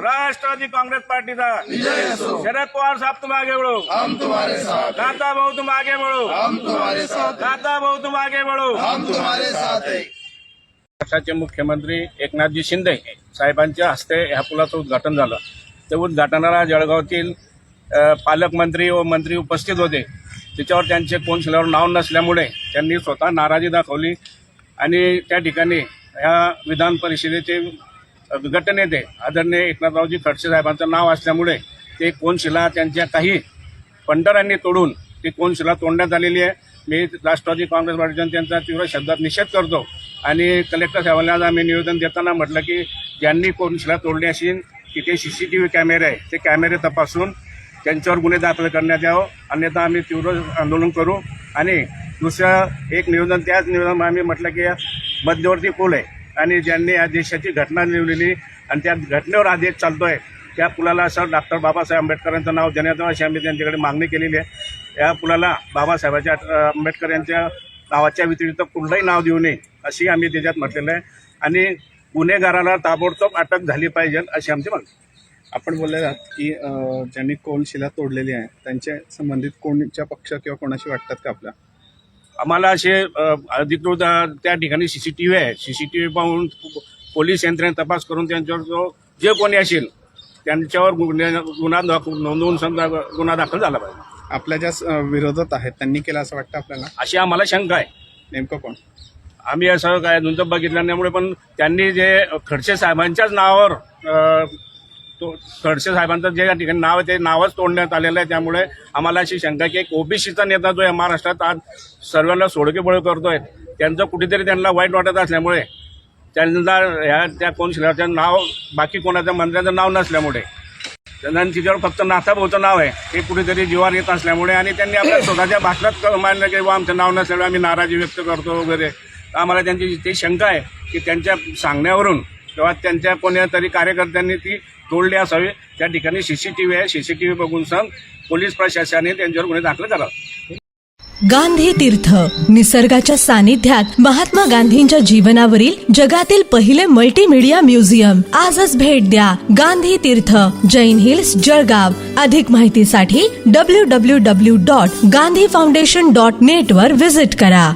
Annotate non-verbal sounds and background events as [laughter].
राष्ट्रवादी काँग्रेस पार्टीचा. विजय असो. शरद पवार साहब तुम आगे बढ़ो हम तुम्हारे साथ. दादा भाऊ तुम आगे बढ़ो हम तुम्हारे साथ. दादा भाऊ तुम आगे बढ़ो हम तुम्हारे साथ हैं. महाराष्ट्राचे मुख्यमंत्री एकनाथजी शिंदे साहेबांच्या हस्ते ह्या पुलाचं उद्घाटन झालं. त्या उद्घाटनाला जळगावतील पालकमंत्री व मंत्री उपस्थित होते. त्याच्यावर त्यांचे कोणशिलावर नाव नसल्यामुळे त्यांनी स्वतः नाराजी दाखवली आणि त्या ठिकाणी ह्या विधान परिषदेचे गटनेते आदरणीय एकनाथरावजी खडसे साहेबांचं नाव असल्यामुळे ते कोनशिला त्यांच्या काही पंढरांनी तोडून ती कोनशिला तोडण्यात आलेली आहे. मी राष्ट्रवादी काँग्रेस पार्टीच्या त्यांचा तीव्र शब्दात निषेध करतो आणि कलेक्टर साहेबांना आम्ही निवेदन देताना म्हटलं की ज्यांनी कोनशिला तोडली असेल तिथे सी सी टी व्ही कॅमेरे आहे ते कॅमेरे तपासून त्यांच्यावर गुन्हे दाखल करण्यात यावं. अन्यथा आम्ही तीव्र आंदोलन करू. आणि दुसरं एक निवेदन त्याच निवेदन आम्ही म्हटलं की मध्यवर्ती पूल आहे. आणि ज्यांनी या देशाची घटना लिहिलेली आणि त्या घटनेवर आदेश चालतोय त्या पुलाला असं डॉक्टर बाबासाहेब आंबेडकरांचं नाव देण्यात अशी आम्ही त्यांच्याकडे मागणी केलेली आहे. या पुलाला बाबासाहेबाच्या आंबेडकर यांच्या नावाच्या व्यतिरिक्त कुठलंही नाव देऊ नये अशी आम्ही त्याच्यात म्हटलेलं आहे. आणि गुन्हेगाराला ताबडतोब अटक झाली पाहिजे अशी आमची मागणी आपण बोलले आहात की ज्यांनी कोण शिला तोडलेली आहे त्यांच्या संबंधित कोणच्या पक्ष किंवा कोणाशी वाटतात का आपल्या? आम्हाला असे अधिकृत त्या ठिकाणी सीसीटीव्ही आहे. सीसीटीव्ही पाहून पोलीस यंत्रणेने तपास करून त्यांच्यावर जो जे कोणी असेल त्यांच्यावर गुन्हे नोंदवून समजा गुन्हा दाखल झाला पाहिजे. आपल्या ज्या विरोधात आहेत त्यांनी केलं असं वाटतं आपल्याला? अशी आम्हाला शंका आहे. नेमकं कोण? आम्ही असं काय नंतर बघितलं त्यामुळे पण त्यांनी जे खडसे साहेबांच्याच नावावर तो खडसे साहेबांचं जे या ठिकाणी नाव आहे ते नावच तोडण्यात आलेलं आहे. त्यामुळे आम्हाला अशी शंका आहे की एक ओबीसीचा नेता जो आहे महाराष्ट्रात आज सर्वांना सोडकेबळ करतोय. त्यांचं कुठेतरी त्यांना वाईट वाटत असल्यामुळे त्यांना ह्या त्या कोण शिलाचं नाव बाकी कोणाच्या मंत्र्याचं नाव नसल्यामुळे त्यांना तिच्यावर फक्त नाथाभाऊचं नाव आहे हे कुठेतरी जीवार येत असल्यामुळे आणि त्यांनी आपल्या [coughs] स्वतःच्या भाषणात मांडलं की बा आमचं नाव नसल्यामुळे आम्ही नाराजी व्यक्त करतो वगैरे. तर आम्हाला त्यांची ती शंका आहे की त्यांच्या सांगण्यावरून किंवा त्यांच्या कोण्यातरी कार्यकर्त्यांनी ती तोडली असावी. त्या ठिकाणी सीसीटीव्ही आहे. सीसीटीव्ही बघून सांग पोलीस प्रशासनाने त्यांच्यावर गुन्हे दाखल करावा गांधी तीर्थ निसर्गाच्या सानिध्यात महात्मा गांधींच्या जीवनावरील जगातील पहिले मल्टीमीडिया म्युझियम आजच भेट द्या गांधी तीर्थ जैन हिल्स जळगाव. अधिक माहितीसाठी W W W dot Gandhi foundation dot net वर विजिट करा.